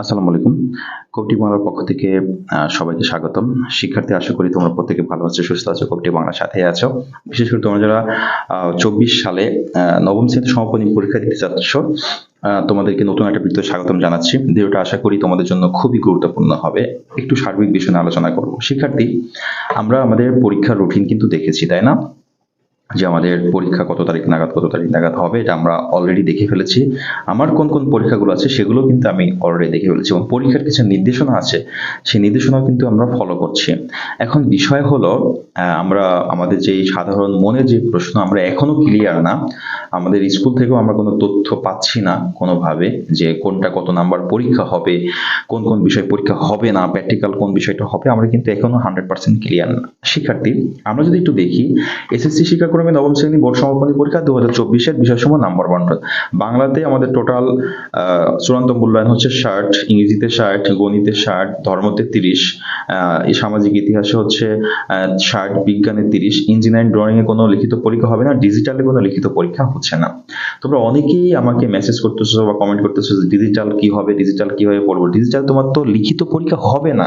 আসসালামু আলাইকুম। কবটি বাংলার পক্ষ থেকে সবাইকে স্বাগতম। শিক্ষার্থী, আশা করি তোমরা প্রত্যেকে ভালো আছো, সুস্থ আছো কবটি বাংলার সাথে আছো। বিশেষ করে তোমরা যারা চব্বিশ সালে নবম শ্রেণীতে সমাপনী পরীক্ষা দিতে যাচ্ছ তোমাদেরকে নতুন একটা বৃত্ত স্বাগতম জানাচ্ছি। ভিডিওটা আশা করি তোমাদের জন্য খুবই গুরুত্বপূর্ণ হবে। একটু সার্বিক বিষয় নিয়ে আলোচনা করব। শিক্ষার্থী, আমরা আমাদের পরীক্ষার রুটিন কিন্তু দেখেছি, তাই না? যে আমাদের পরীক্ষা কত তারিখ নাগাদ, কত তারিখ নাগাদ হবে, এটা আমরা অলরেডি দেখে ফেলেছি। আমার কোন কোন পরীক্ষাগুলো আছে সেগুলো কিন্তু আমি অলরেডি দেখে ফেলেছি এবং পরীক্ষার কিছু নির্দেশনা আছে, সেই নির্দেশনাও কিন্তু আমরা ফলো করছি। এখন বিষয় হলো আমরা আমাদের যে সাধারণ মনে যে প্রশ্ন, আমরা এখনও ক্লিয়ার না। আমাদের স্কুল থেকেও আমরা কোনো তথ্য পাচ্ছি না কোনোভাবে যে কোনটা কত নাম্বার পরীক্ষা হবে, কোন কোন বিষয় পরীক্ষা হবে না প্র্যাকটিক্যাল কোন বিষয়টা হবে, আমরা কিন্তু এখনও হান্ড্রেড পার্সেন্ট ক্লিয়ার না। শিক্ষার্থী, আমরা যদি একটু দেখি, এসএসসি শিক্ষাক্রমে নবম শ্রেণি বোর্ড সমাপনী পরীক্ষা দু হাজার চব্বিশের বিষয়সমূহ নাম্বার বন্টন বাংলাতে আমাদের টোটাল চূড়ান্ত মূল্যায়ন হচ্ছে ষাট, ইংরেজিতে ষাট, গণিতে ষাট, ধর্মতে তিরিশ সামাজিক ইতিহাসে হচ্ছে ষাট, বিজ্ঞানে তিরিশ, ইঞ্জিনিয়ারিং ড্রয়িং এ কোনো লিখিত পরীক্ষা হবে না ডিজিটালে কোনো লিখিত পরীক্ষা হচ্ছে না। তোমরা অনেকেই আমাকে মেসেজ করতেছো বা কমেন্ট করতেছো যে ডিজিটাল কি হবে ডিজিটাল কীভাবে পড়ব। ডিজিটাল তোমার তো লিখিত পরীক্ষা হবে না।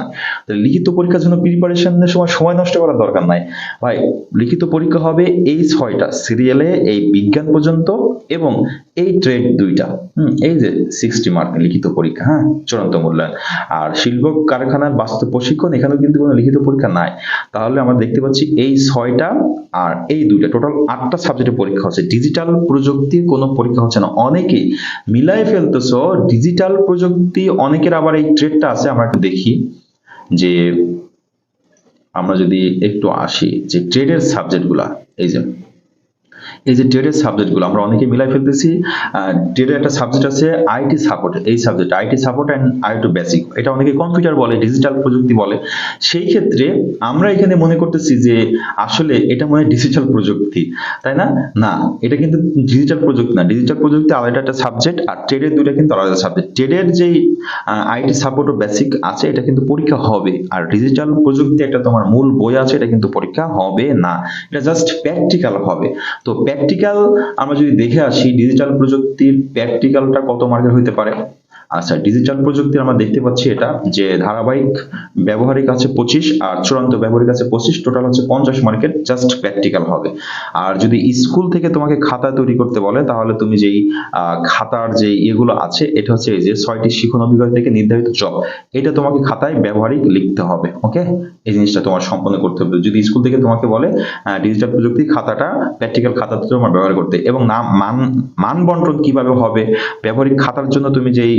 লিখিত পরীক্ষার জন্য প্রিপারেশনের সময় সময় নষ্ট করার দরকার নাই। ভাই, লিখিত পরীক্ষা হবে এই ছয়টা সিরিয়ালে এই বিজ্ঞান পর্যন্ত এবং এই ট্রেড দুইটা। এই যে সিক্সটি মার্ক লিখিত পরীক্ষা হ্যাঁ চূড়ান্ত মূল্যায়ন। আর শিল্প কারখানার বাস্তব প্রশিক্ষণ, এখানেও কিন্তু কোনো লিখিত পরীক্ষা নাই। তাহলে আমরা দেখতে পাচ্ছি এই ছয়টা আর এই দুইটা। টোটাল আটটা সাবজেক্টের পরীক্ষা হচ্ছে। ডিজিটাল প্রযুক্তির কোনো পরীক্ষা হচ্ছে না। অনেকেই মিলাই ফেলতেছো ডিজিটাল প্রযুক্তি, অনেকের আবার এই ট্রেডটা আছে, আমরা একটু দেখি। যে আমরা যদি একটু আসি, যে ট্রেডের সাবজেক্টগুলা এই যে এই যে ট্রেডের সাবজেক্টগুলো আমরা অনেকে মিলাই ফেলতেছি ট্রেডের একটা সাবজেক্ট আছে আইটি সাপোর্ট এই subject IT support and IT basic এটা অনেকে কম্পিউটার বলে ডিজিটাল প্রযুক্তি বলে। সেই ক্ষেত্রে আমরা এখানে মনে করতেছি যে আসলে এটা মনে ডিজিটাল প্রযুক্তি, তাই না? না, এটা কিন্তু ডিজিটাল প্রযুক্তি না। ডিজিটাল প্রযুক্তি আলাদা একটা সাবজেক্ট আর ট্রেডের দুইটা কিন্তু আলাদা সাবজেক্ট ট্রেডের যেই আইটি সাপোর্ট ও বেসিক আছে, এটা কিন্তু পরীক্ষা হবে। আর ডিজিটাল প্রযুক্তি একটা তোমার মূল বই আছে, এটা কিন্তু পরীক্ষা হবে না। এটা জাস্ট প্র্যাকটিক্যাল হবে। তো প্র্যাকটিক্যাল আমরা যদি দেখে আসি ডিজিটাল প্রযুক্তির প্র্যাকটিক্যালটা কত মার্কের হইতে পারে? আচ্ছা ডিজিটাল প্রযুক্তি আমরা দেখতে পাচ্ছি এটা, যে ধারাবাহিক ব্যবহারিক আছে পঁচিশ আর চূড়ান্ত ব্যবহারিক আছে পঁচিশ টোটাল হচ্ছে পঞ্চাশ মার্কের জাস্ট প্র্যাকটিক্যাল হবে। আর যদি স্কুল থেকে তোমাকে খাতা তৈরি করতে বলে, তাহলে তুমি যেই খাতার যে ইয়েগুলো আছে, এটা হচ্ছে যে ছয়টি শিখন অভিজ্ঞতা থেকে নির্ধারিত জব এটা তোমাকে খাতায় ব্যবহারিক লিখতে হবে ওকে এই জিনিসটা তোমার সম্পন্ন করতে হবে। যদি স্কুল থেকে তোমাকে বলে ডিজিটাল প্রযুক্তি খাতাটা প্র্যাকটিক্যাল খাতাতে তোমার ব্যবহার করতে, এবং নাম, মান মান বন্টন কীভাবে হবে, ব্যবহারিক খাতার জন্য তুমি যেই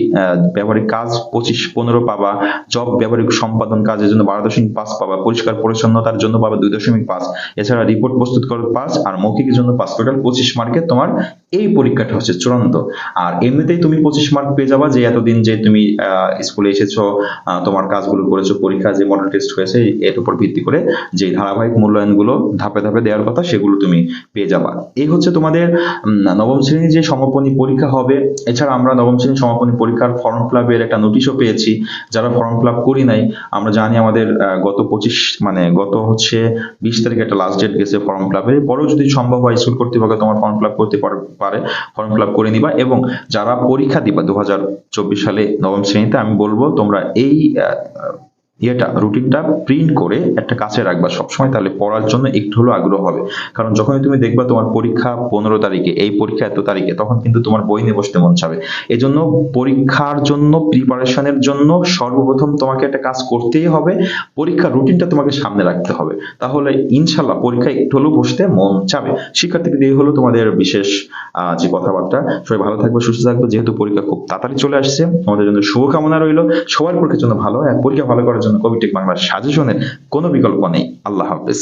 ব্যবহারিক কাজ পঁচিশ, পনেরো পাবা জব ব্যবহারিক সম্পাদন কাজের জন্য বারো দশমিক পাঁচ পাবা, পরিষ্কার পরিচ্ছন্নতার জন্য পাবা দুই দশমিক পাঁচ। এছাড়া রিপোর্ট প্রস্তুত করার পাঁচ আর মৌখিকের জন্য পাঁচ। টোটাল পঁচিশ মার্কে তোমার এই পরীক্ষাটা হচ্ছে চূড়ান্ত। আর এমনিতেই তুমি পঁচিশ মার্ক পেয়ে যাবা যে এতদিন যে তুমি স্কুলে এসেছ তোমার কাজগুলো করেছ, পরীক্ষা যে মডেল টেস্ট হয়েছে, এর উপর ভিত্তি করে যে ধারাবাহিক মূল্যায়নগুলো ধাপে ধাপে দেওয়ার কথা সেগুলো তুমি পেয়ে যাবা। এই হচ্ছে তোমাদের নবম শ্রেণির যে সমাপনী পরীক্ষা হবে, এছাড়া আমরা নবম শ্রেণির সমাপনী পরীক্ষার ফর্ম ফিলাপের একটা নোটিশও পেয়েছি। যারা ফর্ম ফিল করি নাই, আমরা জানি আমাদের গত পঁচিশ মানে গত হচ্ছে বিশ তারিখে একটা লাস্ট ডেট গেছে ফর্ম ফিলাপের পরেও যদি সম্ভব হয় স্কুল কর্তৃপক্ষ তোমার ফর্ম ফিল করতে পারে ফর্ম ফিল করে নিবা এবং যারা পরীক্ষা দিবা দু হাজার চব্বিশ সালে নবম শ্রেণীতে, আমি বলব তোমরা এই ইয়েটা, রুটিনটা প্রিন্ট করে একটা কাছে রাখবা সবসময়, তাহলে পড়ার জন্য একটু হলেও আগ্রহ হবে। কারণ যখনই তুমি দেখবা তোমার পরীক্ষা পনেরো তারিখে, এই পরীক্ষা এত তারিখে, তখন কিন্তু তোমার বই নিয়ে বসতে মন চাবে। এই জন্য পরীক্ষার জন্য প্রিপারেশনের জন্য সর্বপ্রথম তোমাকে একটা কাজ করতেই হবে, পরীক্ষার রুটিনটা তোমাকে সামনে রাখতে হবে। তাহলে ইনশাল্লাহ পরীক্ষা একটু হলেও বসতে মন চাবে। শিক্ষার্থীদের এই হলো তোমাদের বিশেষ যে কথাবার্তা। সবাই ভালো থাকবে, সুস্থ থাকবে, যেহেতু পরীক্ষা খুব তাড়াতাড়ি চলে আসছে। তোমাদের জন্য শুভকামনা রইল। সবার পরীক্ষার জন্য ভালো আর পরীক্ষা ভালো করার জন্য কবিটেক বাংলার সাজেশনের কোনো বিকল্প নেই। আল্লাহ হাফেজ।